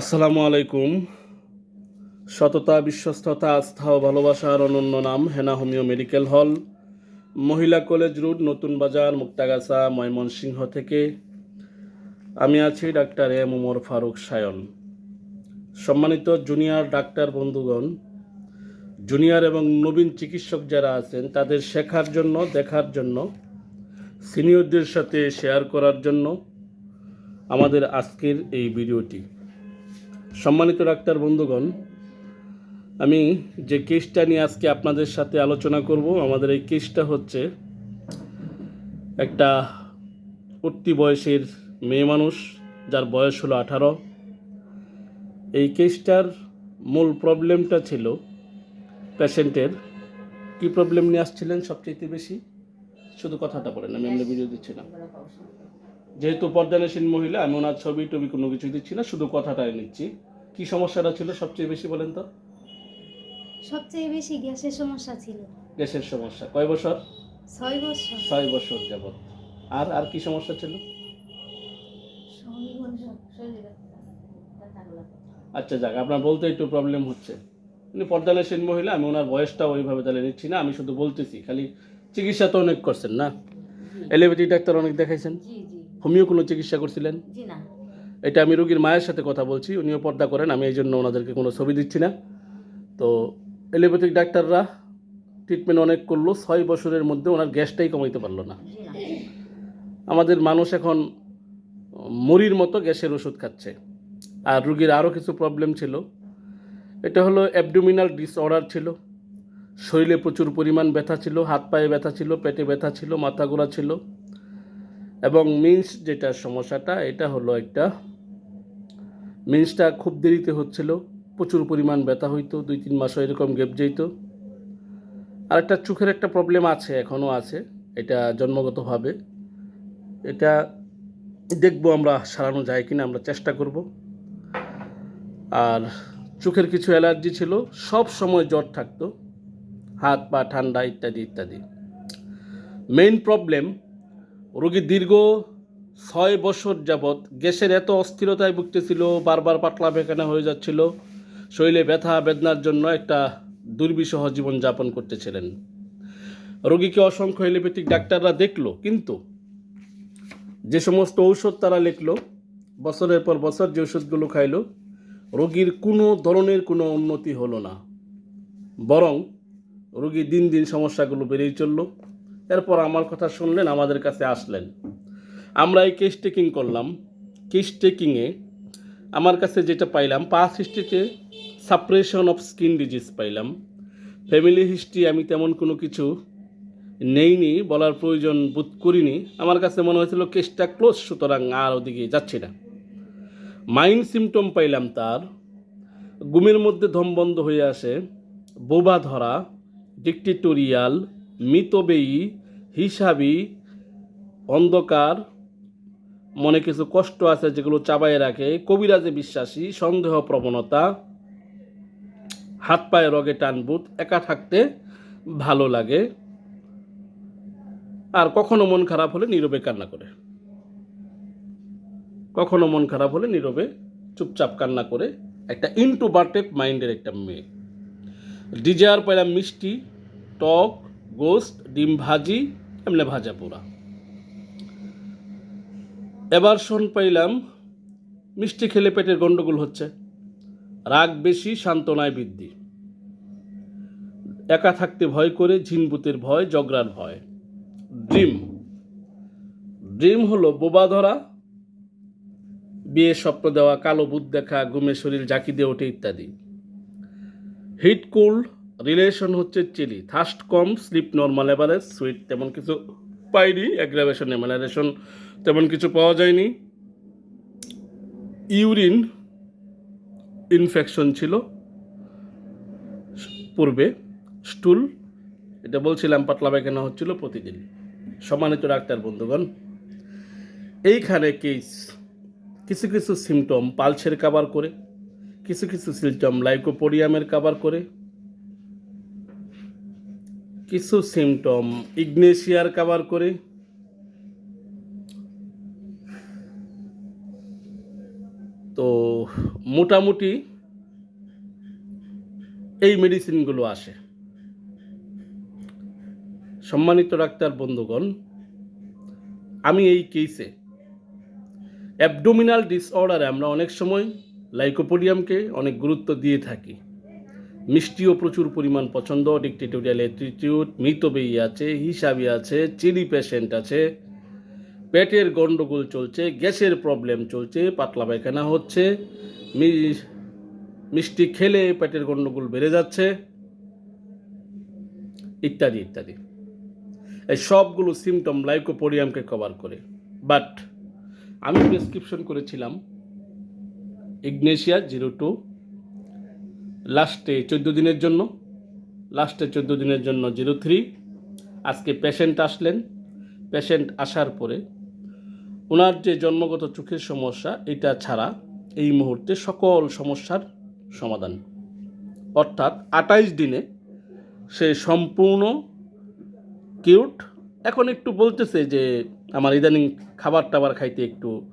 আসসালামু আলাইকুম। সততা, বিশ্বস্ততা, আস্থা ও ভালোবাসার অনন্য নাম হেনা হোমিও মেডিকেল হল, মহিলা কলেজ রোড, নতুন বাজার, মুক্তাগাছা, ময়মনসিংহ থেকে। আমি আছি ডাক্তার এম উমর ফারুক সায়ন। সম্মানিত জুনিয়র ডাক্তার বন্ধুগণ, জুনিয়র এবং নবীন চিকিৎসক যারা আছেন, তাদের শেখার জন্য, দেখার জন্য, সিনিয়রদের সাথে শেয়ার করার জন্য আমাদের আজকের এই ভিডিওটি। সম্মানিত ডাক্তার বন্ধুগণ আমি যে কেসটা নিয়ে আজকে আপনাদের সাথে আলোচনা করব আমাদের এই কেসটা হচ্ছে একটা উঠতি বয়সের মেয়ে মানুষ যার বয়স হলো আঠারো। এই কেসটার মূল প্রবলেমটা ছিল পেশেন্টের। কি প্রবলেম নিয়ে আসছিলেন সবচেয়ে বেশি? শুধু কথাটা বলেন আমি এমনি ভিডিও দিচ্ছি না। যেহেতু পর্যালোচীন মহিলা আমি ওনার ছবি টবি কোনো কিছু দিচ্ছি না শুধু কথাটাই নিচ্ছি। কি সমস্যাটা ছিল সবচেয়ে বেশি বলেন তো? সবচেয়ে বেশি গ্যাসের সমস্যা ছিল। গ্যাসের সমস্যা। কয় বছর? ছয় বছর। ছয় বছর যাবত আর আর কি সমস্যা ছিল? আচ্ছা যাক আপনার বলতে একটু প্রবলেম হচ্ছে। উনি পর্দালেসীন মহিলা আমি ওনার বয়সটা ওইভাবে তাহলে নিচ্ছি না আমি শুধু বলতেছি খালি চিকিৎসা তো অনেক করছেন না? এলোপ্যাথি ডাক্তার অনেক দেখাইছেন? জি জি। হোমিও কোনো চিকিৎসা করছিলেন? জি না। এটা আমি রোগীর মায়ের সাথে কথা বলছি উনিও পর্দা করেন আমি এই জন্য ওনাদেরকে কোনো ছবি দিচ্ছি না। তো এলোপ্যাথিক ডাক্তাররা ট্রিটমেন্ট অনেক করল ছয় বছরের মধ্যে ওনার গ্যাসটাই কমাইতে পারল না। আমাদের মানুষ এখন মরির মতো গ্যাসের ওষুধ খাচ্ছে। আর রুগীর আরও কিছু প্রবলেম ছিল। এটা হলো অ্যাবডোমিনাল ডিসঅর্ডার ছিল। শরীরে প্রচুর পরিমাণ ব্যথা ছিল হাত পায়ে ব্যথা ছিল পেটে ব্যথা ছিল মাথা গোড়া ছিল। এবং মিন্স যেটা সমস্যাটা, এটা হলো একটা মিন্সটা খুব দেরিতে হচ্ছিল, প্রচুর পরিমাণ ব্যথা হইতো, দুই তিন মাসও এরকম গেপ যেত আর একটা চোখের একটা প্রবলেম আছে, এখনও আছে, এটা জন্মগতভাবে। এটা দেখব আমরা সারানো যায় কিনা, আমরা চেষ্টা করব। আর চোখের কিছু অ্যালার্জি ছিল, সব সময় জ্বর থাকতো, হাত পা ঠান্ডা ইত্যাদি ইত্যাদি। মেইন প্রবলেম রোগী দীর্ঘ ছয় বছর যাবৎ গ্যাসের এত অস্থিরতায় ভুগতেছিল, বারবার পাতলা পেখানা হয়ে যাচ্ছিল, শরীরে ব্যথা, বেদনার জন্য একটা দুর্বিষহ জীবনযাপন করতেছিলেন। রোগীকে অসংখ্য এলোপ্যাথিক ডাক্তাররা দেখল, কিন্তু যে সমস্ত ঔষধ তারা লিখলো, বছরের পর বছর যে ওষুধগুলো খাইলো, রোগীর কোনো ধরনের কোনো উন্নতি হলো না। বরং রোগী দিন দিন সমস্যাগুলো বেড়েই চলল। এরপর আমার কথা শুনলেন, আমাদের কাছে আসলেন। আমরা এই কেস টেকিং করলাম। কেস টেকিংয়ে আমার কাছে যেটা পাইলাম পাস হিস্ট্রিতে সাপ্রেশন অফ স্কিন ডিজিজ পাইলাম। ফ্যামিলি হিস্ট্রি আমি তেমন কোনো কিছু নেইনি, বলার প্রয়োজন বোধ করিনি। আমার কাছে মনে হয়েছিল কেসটা ক্লোজ সুতরাং আর ওদিকে যাচ্ছি না। মাইন্ড সিমটম পাইলাম তার। ঘুমের মধ্যে দম বন্ধ হয়ে আসে। বোবা ধরা ডিকটেটোরিয়াল মিতবেয়ী হিসাবি অন্ধকার, মনে কিছু কষ্ট আছে যেগুলো চাবাই রাখে, কবিরাজে বিশ্বাসী, সন্দেহ প্রবণতা, হাত পায়ে রগে টানবুট একা থাকতে ভালো লাগে, আর কখনো মন খারাপ হলে নীরবে কান্না করে। কখনো মন খারাপ হলে নীরবে চুপচাপ কান্না করে। একটা ইনটুবার্টেড মাইন্ডের একটা মেয়ে। ডিজায়ার পাইলাম মিষ্টি, টক গোস্ট ডিম ভাজি, এমনি ভাজা পোড়া। এবার শোন পাইলাম, মিষ্টি খেলে পেটের গন্ডগোল হচ্ছে। রাগ বেশি, সান্ত্বনায় বৃদ্ধি। একা থাকতে ভয় করে, ঝিনবুতের ভয় জগরার ভয়। ড্রিম। ড্রিম হলো বোবা ধরা, বিয়ে স্বপ্ন দেওয়া, কালো বুধ দেখা, ঘুমে শরীর জাকি দিয়ে ওঠে ইত্যাদি। হিট কোল্ড রিলেশন হচ্ছে চিলি। থাস্ট কম, স্লিপ নর্মাল এভারেজ সুইট তেমন কিছু পাইনি, অ্যাগ্রাভেশন এমালারেশন তেমন কিছু পাওয়া যায়নি। ইউরিন ইনফেকশন ছিল পূর্বে, স্টুল, এটা বলছিলাম পাতলা পায়খানা হচ্ছিল প্রতিদিন। সম্মানিত ডাক্তার, বন্ধুগণ, এইখানে কেস কিছু কিছু সিমটম পালসের কাবার করে, কিছু কিছু সিমটম লাইকোপোডিয়ামের কাবার করে কিছু সিমটম ইগনেশিয়ার কাবার করে? তো মোটামুটি এই মেডিসিনগুলো আসে। সম্মানিত ডাক্তার, বন্ধুগণ, আমি এই কেসে অ্যাবডোমিনাল ডিসঅর্ডারে আমরা অনেক সময় লাইকোপোডিয়ামকে অনেক গুরুত্ব দিয়ে থাকি। মিষ্টিও প্রচুর পরিমাণ পছন্দ ডিকটেটোরিয়াল অ্যাটিটিউড মৃতবেয়ী আছে, হিসাবি আছে, চিনি পেশেন্ট আছে, পেটের গণ্ডগোল চলছে, গ্যাসের প্রবলেম চলছে, পাতলা পায়খানা হচ্ছে মিষ্টি খেলে পেটের গণ্ডগোল বেড়ে যাচ্ছে, ইত্যাদি ইত্যাদি। এই সবগুলো সিমটম লাইকোপোডিয়ামকে কভার করে। বাট আমি প্রেসক্রিপশন করেছিলাম ইগনেশিয়া জিরো টু লাস্টে চোদ্দ দিনের জন্য, লাস্টে চোদ্দ দিনের জন্য জিরো থ্রি। আজকে পেশেন্ট আসলেন। পেশেন্ট আসার পরে ওনার যে জন্মগত চোখের সমস্যা, এটা ছাড়া এই মুহূর্তে সকল সমস্যার সমাধান। অর্থাৎ আটাইশ দিনে সে সম্পূর্ণ কিউট এখন একটু বলতেছে যে, আমার ইদানিং খাবার টাবার খাইতে একটু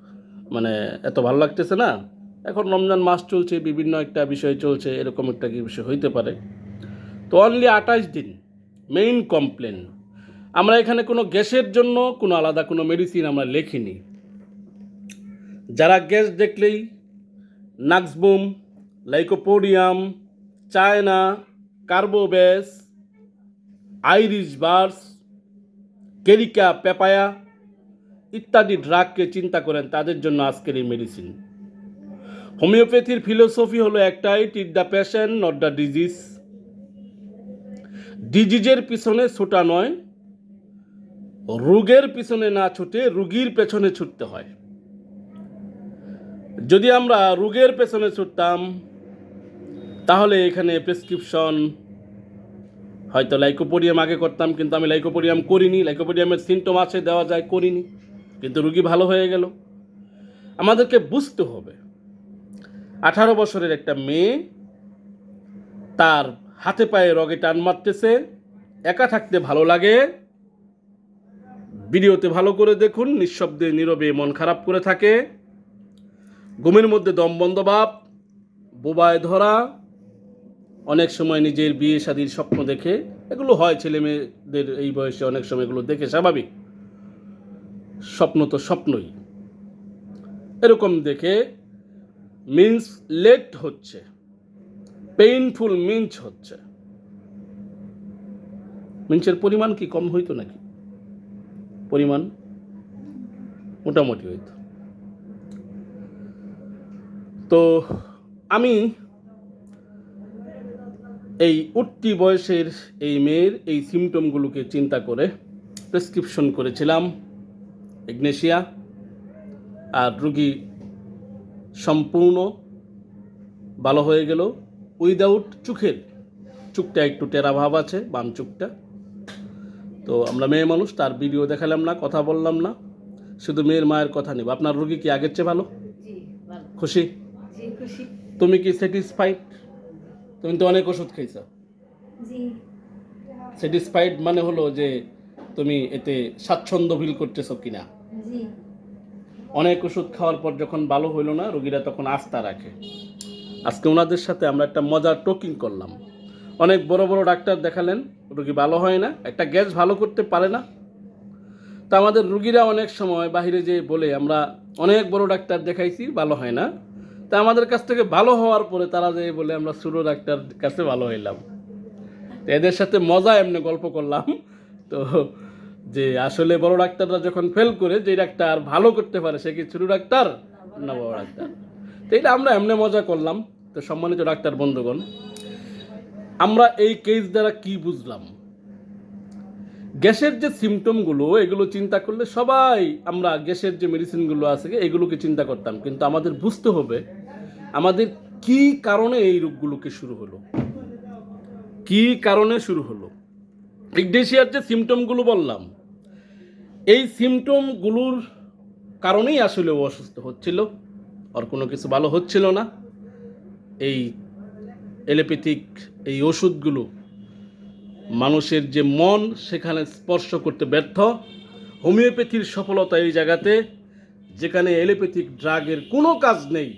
মানে এত ভালো লাগতেছে না। এখন রমজান মাস চলছে, বিভিন্ন একটা বিষয় চলছে, এরকম একটা কি বিষয় হইতে পারে। তো অনলি আঠাশ দিন মেইন কমপ্লেন আমরা এখানে কোনো গ্যাসের জন্য কোনো আলাদা কোনো মেডিসিন আমরা লিখিনি। যারা গ্যাস দেখলেই nux vom, Lycopodium, China carbo veg Iris burst, কেরিকা, papaya ইত্যাদি ড্রাগকে চিন্তা করেন, তাদের জন্য আজকের এই মেডিসিন হোমিওপ্যাথির ফিলোসফি হলো একটাই টিট the patient not the disease. ডিজিজের পিছনে ছোটা নয়, রোগের পিছনে না ছুটে রুগীর পেছনে ছুটতে হয়। যদি আমরা রোগের পেছনে ছুটতাম, তাহলে এখানে প্রেসক্রিপশন, হয়তো লাইকোপোডিয়াম আগে করতাম, কিন্তু আমি লাইকোপোডিয়াম করিনি, লাইকোপোডিয়ামের সিমটম আছে, দেওয়া যায়, করিনি, কিন্তু রুগী ভালো হয়ে গেল। আমাদেরকে বুঝতে হবে আঠারো বছরের একটা মেয়ে তার হাতে পায়ে রগে টান মারতেছে, একা থাকতে ভালো লাগে। ভিডিওতে ভালো করে দেখুন, নিঃশব্দে, নীরবে মন খারাপ করে থাকে। ঘুমের মধ্যে দম বন্ধ ভাব বোবায় ধরা। অনেক সময় নিজের বিয়ে শাদির স্বপ্ন দেখে, এগুলো হয় ছেলে মেয়েদের এই বয়সে অনেক সময় এগুলো দেখে স্বাভাবিক। স্বপ্ন তো স্বপ্নই। এরকম দেখে মিন্স লেট হচ্ছে পেইনফুল মিন্স হচ্ছে। মিন্সের পরিমাণ কি, কম হইতো নাকি? পরিমাণ মোটামুটি হইতো। তো আমি এই উঠতি বয়সের এই মেয়ের এই সিমটমগুলোকে চিন্তা করে প্রেসক্রিপশন করেছিলাম ইগনেশিয়া আর রুগী সম্পূর্ণ ভালো হয়ে গেল। উইদাউট চোখের চুকটা একটু টেরা ভাব আছে বাম চুকটা তো আমরা মেয়ে মানুষ তার ভিডিও দেখালাম না কথা বললাম না। শুধু মেয়ের মায়ের কথা নেব। আপনার রুগী কি আগের চেয়ে ভালো? খুশি? তুমি কি স্যাটিসফাইড তুমি তো অনেক ওষুধ খেয়েছ স্যাটিসফাইড মানে হলো যে তুমি এতে স্বাচ্ছন্দ্য ফিল করতেছো কিনা? জি। অনেক ওষুধ খাওয়ার পর যখন ভালো হইল না, রোগীরা তখন আস্থা রাখে। আজকে ওনাদের সাথে আমরা একটা মজার টোকিং করলাম। অনেক বড় বড় ডাক্তার দেখালেন, রুগী ভালো হয় না, একটা গ্যাস ভালো করতে পারে না। তা আমাদের রুগীরা অনেক সময় বাইরে যে বলে, আমরা অনেক বড় ডাক্তার দেখাইছি, ভালো হয় না। তা আমাদের কাছ থেকে ভালো হওয়ার পরে তারা যে বলে, আমরা ছোটো ডাক্তার কাছে ভালো হইলাম। এদের সাথে মজা এমনি গল্প করলাম। তো যে আসলে বড় ডাক্তাররা যখন ফেল করে যে ডাক্তার ভালো করতে পারে, সে কি ছোটো ডাক্তার? না, বড় ডাক্তার। তো এটা আমরা এমনি মজা করলাম। তো সম্মানিত ডাক্তার বন্ধুগণ, আমরা এই কেস দ্বারা কি বুঝলাম? গ্যাসের যে সিমটমগুলো এগুলো চিন্তা করলে সবাই আমরা গ্যাসের যে মেডিসিনগুলো আছে, এগুলোকে চিন্তা করতাম। কিন্তু আমাদের বুঝতে হবে, আমাদের কি কারণে এই রোগগুলোকে শুরু হলো? কি কারণে শুরু হলো? ইগডেশিয়ার যে সিমটমগুলো বললাম এই সিমটমগুলোর কারণেই আসলে ও অসুস্থ হচ্ছিল। আর কোনো কিছু ভালো হচ্ছিল না। এই এলোপ্যাথিক এই ওষুধগুলো মানুষের যে মন, সেখানে স্পর্শ করতে ব্যর্থ। হোমিওপ্যাথির সফলতা এই জায়গাতে, যেখানে এলোপ্যাথিক ড্রাগের কোনো কাজ নেই।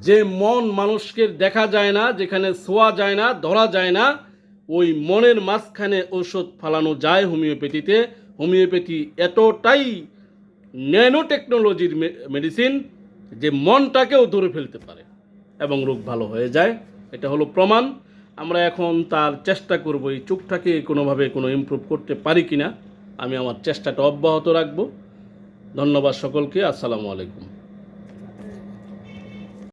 যে মন মানুষকে দেখা যায় না, যেখানে ছোঁয়া যায় না, ধরা যায় না, ওই মনের মাঝখানে ঔষধ ফালানো যায় হোমিওপ্যাথিতে। হোমিওপ্যাথি এতটাই ন্যানো টেকনোলজির মেডিসিন যে মনটাকেও ধরে ফেলতে পারে এবং রোগ ভালো হয়ে যায়। এটা হলো প্রমাণ। আমরা এখন তার চেষ্টা করব এই চোখটাকে কোনোভাবে কোনো ইম্প্রুভ করতে পারি কিনা। আমি আমার চেষ্টাটা অব্যাহত রাখব। ধন্যবাদ সকলকে। আসসালামু আলাইকুম।